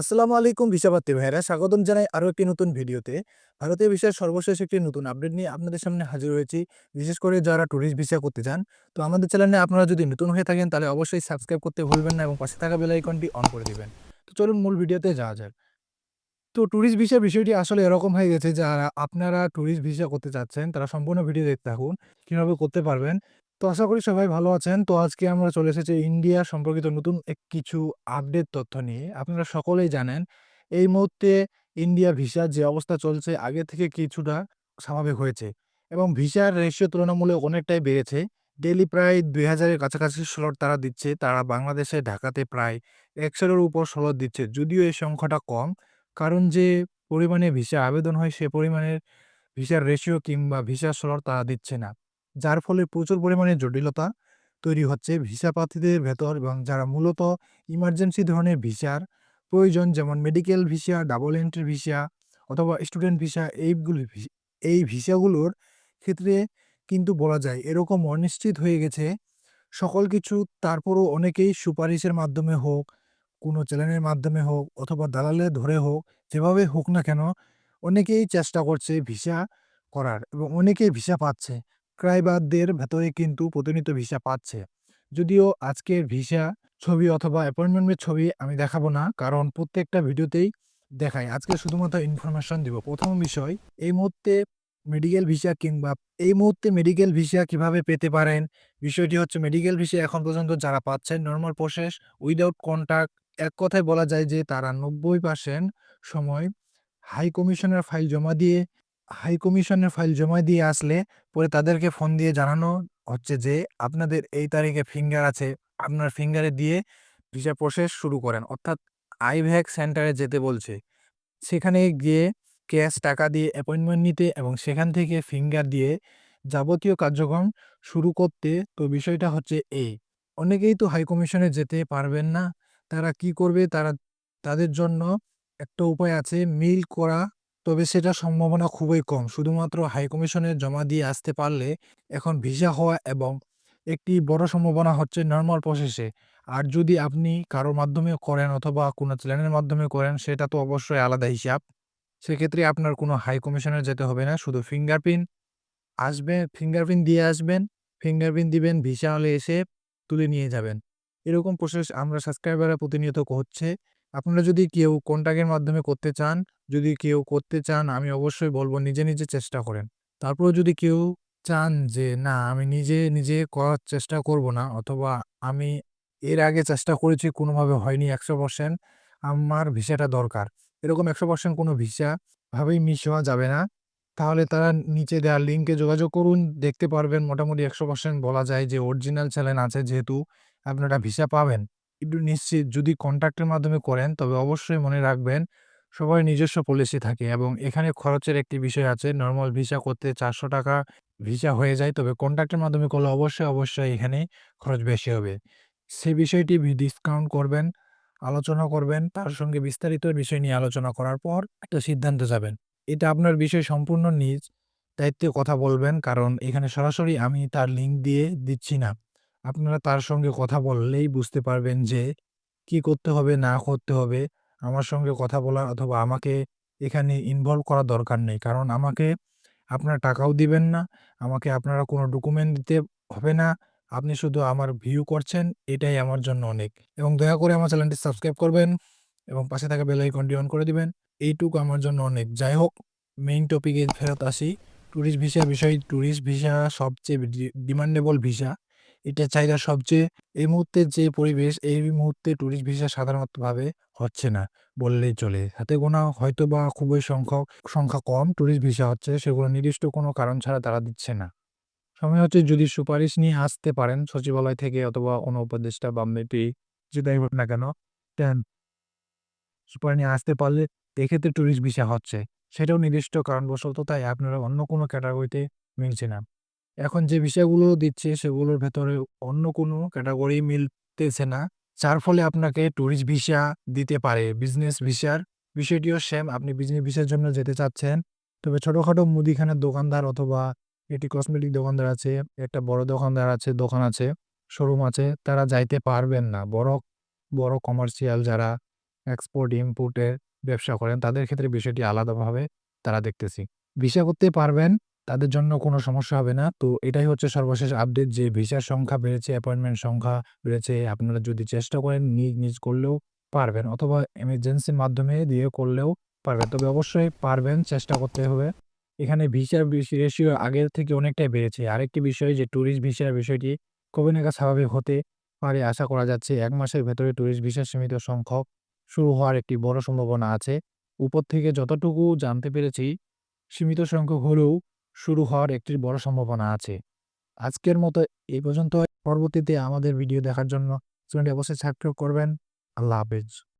আসসালামু আলাইকুম ভিসাপাত্রী ভাইরা স্বাগতম জানাই আরও একটি নতুন ভিডিওতে। ভারতীয় ভিসার সর্বশেষ একটি নতুন আপডেট নিয়ে আপনাদের সামনে হাজির হয়েছি। বিশেষ করে যারা ট্যুরিস্ট ভিসা করতে চান, তো আমাদের চ্যানেলে আপনারা যদি নতুন হয়ে থাকেন, তাহলে অবশ্যই সাবস্ক্রাইব করতে ভুলবেন না এবং পাশে থাকা বেল আইকনটি অন করে দেবেন। তো চলুন মূল ভিডিওতে যাওয়া যাক। তো ট্যুরিস্ট ভিসার বিষয়টি আসলে এরকম হয়ে গেছে, যারা আপনারা ট্যুরিস্ট ভিসা করতে চাচ্ছেন, তারা সম্পূর্ণ ভিডিও দেখতে থাকুন। কীভাবে করতে পারবেন? তো আশা করি সবাই ভালো আছেন। তো আজকে আমরা চলে এসেছি ইন্ডিয়া সম্পর্কিত নতুন এক কিছু আপডেট তথ্য নিয়ে। আপনারা সকলেই জানেন, এই মুহূর্তে ইন্ডিয়া ভিসা যে অবস্থা চলছে, আগে থেকে কিছুটা স্বাভাবিক হয়েছে এবং ভিসার রেশিও তুলনামূলক অনেকটাই বেড়েছে। ডেলি প্রায় দুই হাজারের কাছাকাছি স্লট তারা দিচ্ছে। তারা বাংলাদেশে, ঢাকাতে প্রায় একশোর উপর স্লট দিচ্ছে। যদিও এই সংখ্যাটা কম, কারণ যে পরিমাণে ভিসা আবেদন হয়, সে পরিমাণের ভিসার রেশিও কিংবা ভিসার স্লট তারা দিচ্ছে না। যার ফলে প্রচুর পরিমাণে জটিলতা তৈরি হচ্ছে ভিসা প্রার্থীদের ভেতর এবং যারা মূলত ইমার্জেন্সি ধরনের ভিসার প্রয়োজন, যেমন medical visa double entry visa অথবা স্টুডেন্ট ভিসা, এইগুলি এই ভিসাগুলোর ক্ষেত্রে কিন্তু বলা যায় এরকম অনিশ্চিত হয়ে গেছে। সকল কিছু তারপরও অনেকেই সুপারিশের মাধ্যমে হোক, কোনো চ্যানেলের মাধ্যমে হোক অথবা দালালে ধরে হোক, যেভাবে হোক না কেন, অনেকেই চেষ্টা করছে ভিসা করার এবং অনেকেই ভিসা পাচ্ছে। ক্রাইবারদের ভেতরে কিন্তু প্রতিনিয়ত ভিসা পাচ্ছে। যদিও আজকের ভিসা ছবি অথবা অ্যাপয়েন্টমেন্টের ছবি আমি দেখাবো না, কারণ প্রত্যেকটা ভিডিওতেই দেখাই। আজকে শুধুমাত্র ইনফরমেশন দিব। প্রথম বিষয়, এই মুহূর্তে মেডিকেল ভিসা কিংবা এই মুহূর্তে মেডিকেল ভিসা কীভাবে পেতে পারেন? বিষয়টি হচ্ছে মেডিকেল ভিসা এখন পর্যন্ত যারা পাচ্ছেন নর্মাল প্রসেস উইদাউট কন্ট্যাক্ট এক কথায় বলা যায় যে তারা নব্বই পার্সেন্ট সময় হাই কমিশনের ফাইল জমা দিয়ে হাই কমিশনের ফাইল জমা দিয়ে আসলে পরে তাদেরকে ফোন দিয়ে জানানো হচ্ছে যে, আপনাদের এই তারিখে ফিঙ্গার আছে, আপনার ফিঙ্গারে দিয়ে ভিসা প্রসেস শুরু করেন। অর্থাৎ আইভ্যাক সেন্টারে যেতে বলছে। সেখানে গিয়ে ক্যাশ টাকা দিয়ে অ্যাপয়েন্টমেন্ট নিতে এবং সেখান থেকে ফিঙ্গার দিয়ে যাবতীয় কার্যক্রম শুরু করতে। তো বিষয়টা হচ্ছে এই অনেকেই তো হাই কমিশনে যেতে পারবেন না। তারা কি করবে? তারা, তাদের জন্য একটা উপায় আছে মিল করা তবে সেটা সম্ভাবনা খুবই কম। শুধুমাত্র হাই কমিশনে জমা দিয়ে আসতে পারলে এখন ভিসা হওয়া এবং একটি বড় সম্ভাবনা হচ্ছে নর্মাল প্রসেসে আর যদি আপনি কারোর মাধ্যমে করেন অথবা কোনো চ্যানেলের মাধ্যমে করেন, সেটা তো অবশ্যই আলাদা হিসাব। সেক্ষেত্রে আপনার কোনো হাই কমিশনে যেতে হবে না, শুধু ফিঙ্গারপ্রিন্ট আসবে ফিঙ্গারপ্রিন্ট দিয়ে আসবেন ফিঙ্গারপ্রিন্ট দিবেন, ভিসা হলে এসে তুলে নিয়ে যাবেন। এরকম প্রসেস আমরা সাবস্ক্রাইবাররা প্রতিনিয়ত হচ্ছে আপনারা যদি কেউ কন্ট্যাক্টের মাধ্যমে করতে চান, যদি কেউ করতে চান, আমি অবশ্যই বলব নিজে নিজে চেষ্টা করেন। তারপরেও যদি কেউ চান যে, না, আমি নিজে নিজে করার চেষ্টা করব না, অথবা আমি এর আগে চেষ্টা করেছি, কোনোভাবে হয়নি একশো পার্সেন্ট আমার ভিসাটা দরকার। এরকম একশো পার্সেন্ট কোনো ভিসা ভাবেই মিস হওয়া যাবে না। তাহলে তারা নিচে দেওয়া লিঙ্কে যোগাযোগ করুন, দেখতে পারবেন। মোটামুটি একশো পার্সেন্ট বলা যায় যে অরিজিনাল চ্যানেল আছে যেহেতু আপনারা ভিসা পাবেন। একটু নিশ্চিত যদি কন্ট্যাক্টের মাধ্যমে করেন, তবে অবশ্যই মনে রাখবেন সবার নিজস্ব পলিসি থাকে এবং এখানে খরচের একটি বিষয় আছে। নর্মাল ভিসা করতে চারশো টাকা ভিসা হয়ে যায়, তবে কন্ট্যাক্টের মাধ্যমে করলে অবশ্যই অবশ্যই এখানে খরচ বেশি হবে। সে বিষয়টি ডিসকাউন্ট করবেন, আলোচনা করবেন, তার সঙ্গে বিস্তারিত বিষয় নিয়ে আলোচনা করার পর একটা সিদ্ধান্তে যাবেন। এটা আপনার বিষয় সম্পূর্ণ নিজ দায়িত্বে কথা বলবেন, কারণ এখানে সরাসরি আমি তার লিঙ্ক দিয়ে দিচ্ছি না। আপনারা তার সঙ্গে কথা বললেই বুঝতে পারবেন যে, কি করতে হবে, না করতে হবে। আমার সঙ্গে কথা বলার অথবা আমাকে এখানে ইনভলভ করার দরকার নেই। কারণ আমাকে আপনারা টাকাও দিবেন না, আমাকে আপনারা কোনো ডকুমেন্ট দিতে হবে না। আপনি শুধু আমার ভিউ করছেন, এটাই আমার জন্য অনেক। এবং দয়া করে আমার চ্যানেলটি সাবস্ক্রাইব করবেন এবং পাশে থাকা বেল আইকনটি অন করে দিবেন। এইটুকু আমার জন্য অনেক। যাই হোক মেইন টপিকে ফেরত আসি। ট্যুরিস্ট ভিসা বিষয় ট্যুরিস্ট ভিসা সবচেয়ে ডিমান্ডেবল ভিসা এটা চাহিদা সবচেয়ে এই মুহূর্তে যে পরিবেশ, এই মুহূর্তে ট্যুরিস্ট ভিসা সাধারণতভাবে হচ্ছে না বললেই চলে। হাতে গোনা হয়তো বা খুবই সংখ্যক, সংখ্যা কম ট্যুরিস্ট ভিসা হচ্ছে, সেগুলো নির্দিষ্ট কোনো কারণ ছাড়া তারা দিচ্ছে না। সময় হচ্ছে যদি সুপারিশ নিয়ে আসতে পারেন সচিবালয় থেকে অথবা কোনো উপদেষ্টা বা মেপি যেটাই হোক না কেন, দেন সুপারিশ নিয়ে আসতে পারলে এক্ষেত্রে ট্যুরিস্ট ভিসা হচ্ছে। সেটাও নির্দিষ্ট কারণবশত তাই আপনারা অন্য কোনো ক্যাটাগরিতে মিলছে না। এখন যে বিষয়গুলো দিচ্ছে সেগুলোর ভেতরে অন্য কোনো ক্যাটাগরি মিলতেছে না। যার ফলে আপনাকে ট্যুরিস্ট ভিসা দিতে পারে বিজনেস ভিসার বিষয়টিও সেম আপনি বিজনেস ভিসার জন্য যেতে চাচ্ছেন তবে ছোটোখাটো মুদিখানার দোকানদার অথবা একটি কসমেটিক দোকানদার আছে একটা বড় দোকানদার আছে দোকান আছে শোরুম আছে তারা যাইতে পারবেন না। বড় বড় কমার্শিয়াল যারা এক্সপোর্ট ইম্পোর্টের ব্যবসা করেন তাদের ক্ষেত্রে বিষয়টি আলাদাভাবে তারা দেখতেছি। ভিসা করতে পারবেন, তাদের জন্য কোনো সমস্যা হবে না। তো এটাই হচ্ছে সর্বশেষ আপডেট যে ভিসার সংখ্যা বেড়েছে, অ্যাপয়েন্টমেন্ট সংখ্যা বেড়েছে। আপনারা যদি চেষ্টা করেন নিজ, নিজ করলেও পারবেন অথবা এমার্জেন্সির মাধ্যমে দিয়ে করলেও পারবেন। তবে অবশ্যই পারবেন, চেষ্টা করতে হবে। এখানে ভিসার রেশিও আগের থেকে অনেকটাই বেড়েছে। আরেকটি বিষয় যে ট্যুরিস্ট ভিসার বিষয়টি কবে নাগাদ স্বাভাবিক হতে পারে আশা করা যাচ্ছে। এক মাসের ভেতরে ট্যুরিস্ট ভিসার সীমিত সংখ্যক শুরু হওয়ার একটি বড় সম্ভাবনা আছে। উপর থেকে যতটুকু জানতে পেরেছি, সীমিত সংখ্যক হলেও শুরু হওয়ার একটি বড় সম্ভাবনা আছে। আজকের মতো এই পর্যন্ত পরবর্তীতে আমাদের ভিডিও দেখার জন্য চ্যানেলটি অবশ্যই সাবস্ক্রাইব করবেন। আল্লাহ হাফেজ।